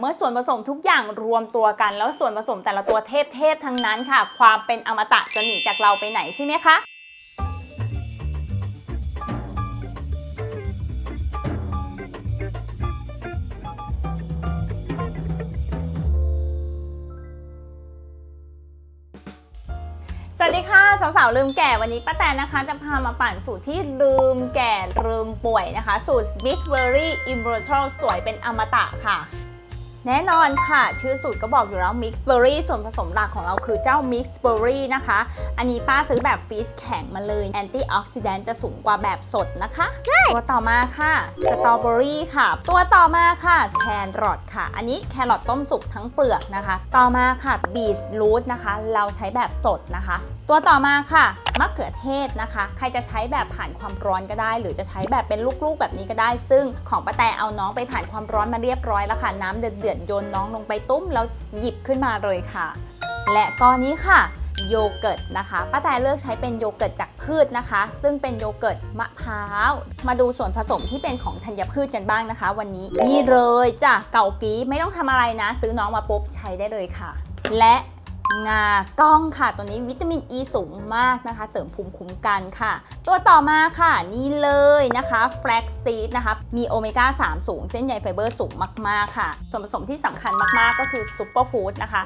เมื่อส่วนผสมทุกอย่างรวมตัวกัน แล้วส่วนผสมแต่ละตัวเทพๆทั้งนั้นค่ะ ความเป็นอมตะจะหนีจากเราไปไหนใช่ไหมคะ สวัสดีค่ะ สาวๆลืมแก่วันนี้ป้าแตนนะคะ จะพามาปั่นสูตรที่ลืมแก่ลืมป่วยนะคะ สูตร Big Berry Immortal สวยเป็นอมตะค่ะ แน่นอนค่ะ ชื่อสูตรก็บอกอยู่แล้ว Mix Berry ส่วนผสมหลักของเราคือเจ้า Mix Berry นะคะ อันนี้ป้าซื้อแบบฟรีซแข็งมาเลย Anti Oxidant จะสูงกว่าแบบสดนะคะ ตัวต่อมาค่ะสตรอเบอรี่ค่ะ ตัวต่อมาค่ะแครอทค่ะ อันนี้แครอทต้มสุกทั้งเปลือกนะคะ ต่อมาค่ะบีชรูทนะคะ เราใช้แบบสดนะคะ ตัวต่อมาค่ะมะเขือเทศนะคะ ใครจะใช้แบบผ่านความร้อนก็ได้ หรือจะใช้แบบเป็นลูกๆแบบนี้ก็ได้ ซึ่งของป้าแตเอาน้องไปผ่านความร้อนมาเรียบร้อยแล้วค่ะน้ำเดือดจโยนน้องลงไปตุ้มแล้วหยิบขึ้นมาเลยค่ะ และก้อนนี้ค่ะโยเกิร์ตนะคะป้าแตเลือกใช้เป็นโยเกิร์ตจากพืชนะคะ ซึ่งเป็นโยเกิร์ตมะพร้าว มาดูส่วนผสมที่เป็นของธัญพืชกันบ้างนะคะ วันนี้นี่เลยจ้ะเก่ากี้ไม่ต้องทำอะไรนะ ซื้อน้องมาปุ๊บใช้ได้เลยค่ะ และ งากล้องค่ะ ตัวนี้วิตามินอ e ีสูงมากนะคะ เสริมภูมิคุ้มกันค่ะ ตัวต่อมาค่ะ นี่เลยนะคะแฟลกซีดนะคะ มีโอเมก้า 3 สูง เส้นใยไฟเบอร์สูงมาก ๆ ค่ะ ส่วนผสมที่สำคัญมาก ๆ ก็คือซูเปอร์ฟู้ดนะคะ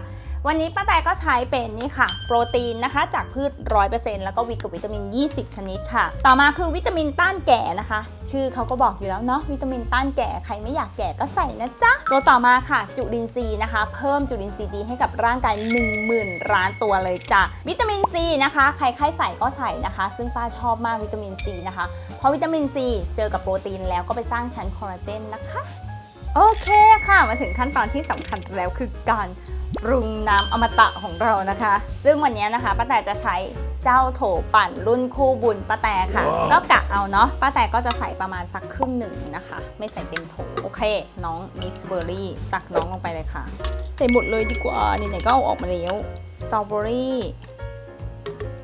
วันนี้ป้าแต่ก็ใช้เป็นนี่ค่ะ โปรตีนนะคะ จากพืช 100%แล้วก็วิตกับวิตามิน 20 ชนิดค่ะ ต่อมาคือวิตามินต้านแก่นะคะ ชื่อเขาก็บอกอยู่แล้วเนาะวิตามินต้านแก่ใครไม่อยากแก่ก็ใส่นะจ๊ะตัวต่อมาค่ะ จุลินทรีย์นะคะ เพิ่มจุลินทรีย์ดีให้กับร่างกาย 10,000ล้านตัวเลยจ้ะวิตามินซีนะคะใครใครใส่ก็ใส่นะคะ ซึ่งป้าชอบมากวิตามินซีนะคะเพราะวิตามินซีเจอกับโปรตีนแล้วก็ไปสร้างชั้นคอลลาเจนนะคะ โอเคค่ะ มาถึงขั้นตอนที่สำคัญแล้วคือการปรุงน้ำอมตะของเรานะคะ ซึ่งวันนี้นะคะป้าแต่จะใช้เจ้าโถปั่นรุ่นคู่บุญป้าแต่ค่ะ ก็กะเอาเนาะป้าแต่ก็จะใส่ประมาณสักครึ่งหนึ่งนะคะ ไม่ใส่เต็มโถโอเค น้องมิกซ์เบอร์รี่ตักน้องลงไปเลยค่ะใส่หมดเลยดีกว่าไหนๆก็เอาออกมาแล้วสตรอเบอรี่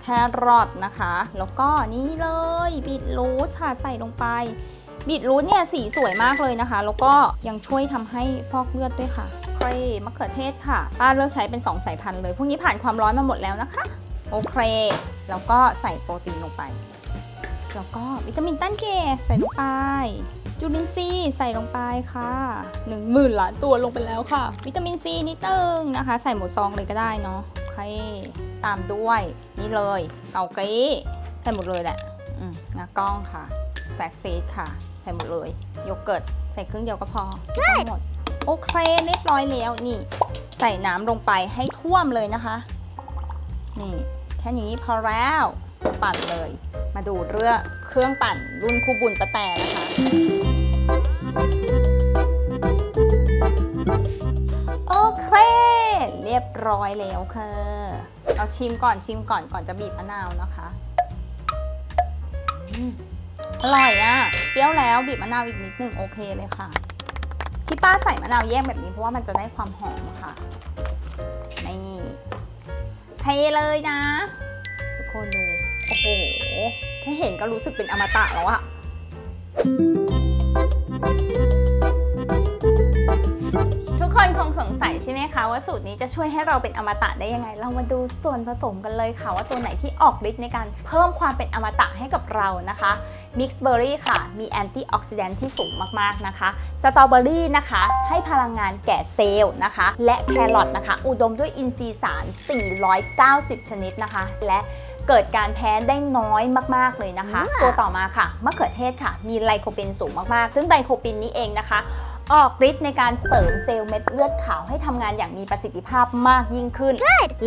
แครอทนะคะ แล้วก็นี่เลยบีทรูทค่ะใส่ลงไป บีทรูทเนี่ยสีสวยมากเลยนะคะ แล้วก็ยังช่วยทำให้ฟอกเลือดด้วยค่ะเครมะเขือเทศค่ะป้าเลือกใช้เป็น 2 สายพันธุ์เลย พวกนี้ผ่านความร้อนมาหมดแล้วนะคะ โอเค แล้วก็ใส่โปรตีนลงไป แล้วก็วิตามินต้านแก่ใส่ลงไปจุลินทรีย์ใส่ลงไปค่ะ1 0,000ล้านตัวลงไปแล้วค่ะ วิตามินซีนิดนึงนะคะ ใส่หมดซองเลยก็ได้เนาะโอเคตามด้วยนี่เลยเกากี้ใส่หมดเลยแหละอืมงากล้องค่ะแฟกซีดค่ะ ส่หมดเลยโยเกิร์ตใส่ครึ่งเดียวก็พอไม่ต้องหมดโอเคเรียบร้อยแล้วนี่ ใส่น้ำลงไปให้ท่วมเลยนะคะ นี่ แค่นี้พอแล้วปั่นเลย มาดูเรื่องเครื่องปั่นรุ่นคูบุญตะแต่นะคะ โอเค เรียบร้อยแล้วค่ะเอาชิมก่อนชิมก่อนก่อนจะบีบมะนาวนะคะ อร่อยอะ่ะ เปรี้ยวแล้วบีบมะนาวอีกนิดหนึ่งโอเคเลยค่ะ ที่ป้าใส่มะนาวแยกแบบนี้เพราะว่ามันจะได้ความหอมค่ะ นี่เทเลยนะ ทุกคนดู โอ้โห แค่เห็นก็รู้สึกเป็นอมตะแล้วอะทุกคนคงสงสัยใช่ไหมคะว่าสูตรนี้จะช่วยให้เราเป็นอมตะได้ยังไง เรามาดูส่วนผสมกันเลยค่ะว่าตัวไหนที่ออกฤทธิ์ในการเพิ่มความเป็นอมตะให้กับเรานะคะ มิกซ์เบอร์รี่ค่ะ มีแอนตี้ออกซิแดนท์ที่สูงมากๆนะคะ สตรอเบอรี่นะคะ ให้พลังงานแก่เซลล์นะคะ และแครอทนะคะ อุดมด้วยอินทรีย์สาร 490 ชนิดนะคะ และเกิดการแพ้ได้น้อยมาก ๆ เลยนะคะ ตัวต่อมาค่ะ มะเขือเทศค่ะ มีไลโคปินสูงมาก ๆ ซึ่งไลโคปินนี้เองนะคะ ออกฤทธิ์ในการเสริมเซลล์เม็ดเลือดขาวให้ทำงานอย่างมีประสิทธิภาพมากยิ่งขึ้น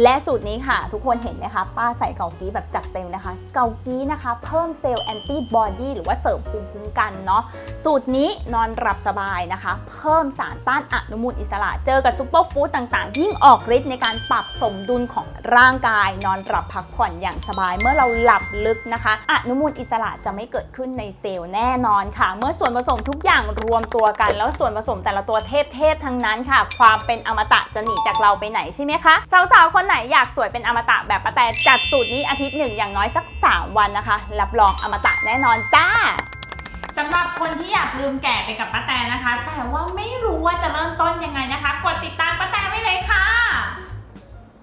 และสูตรนี้ค่ะ ทุกคนเห็นไหมคะป้าใส่เกากี้แบบจัดเต็มนะคะ เกากี้นะคะ เพิ่มเซลล์แอนติบอดีหรือว่าเสริมภูมิคุ้มกันเนาะสูตรนี้นอนหลับสบายนะคะ เพิ่มสารต้านอนุมูลอิสระ เจอกับซูเปอร์ฟู้ดต่างๆ ยิ่งออกฤทธิ์ในการปรับสมดุลของร่างกาย นอนหลับพักผ่อนอย่างสบาย เมื่อเราหลับลึกนะคะอนุมูลอิสระจะไม่เกิดขึ้นในเซลล์แน่นอนค่ะ เมื่อส่วนผสมทุกอย่างรวมตัวกันแล้วส่วนนผสมแต่ละตัวเทพๆทั้งนั้นค่ะ ความเป็นอมตะจะหนีจากเราไปไหนใช่ไหมคะสาวๆคนไหนอยากสวยเป็นอมตะแบบประแต่จัดสูตรนี้อาทิตย์หนึ่งอย่างน้อยสัก 3 วันนะคะ รับรองอมตะแน่นอนจ้าสำหรับคนที่อยากลืมแก่ไปกับป้าแตนะคะ แต่ว่าไม่รู้ว่าจะเริ่มต้นยังไงนะคะ กดติดตามป้าแตไว้เลยค่ะ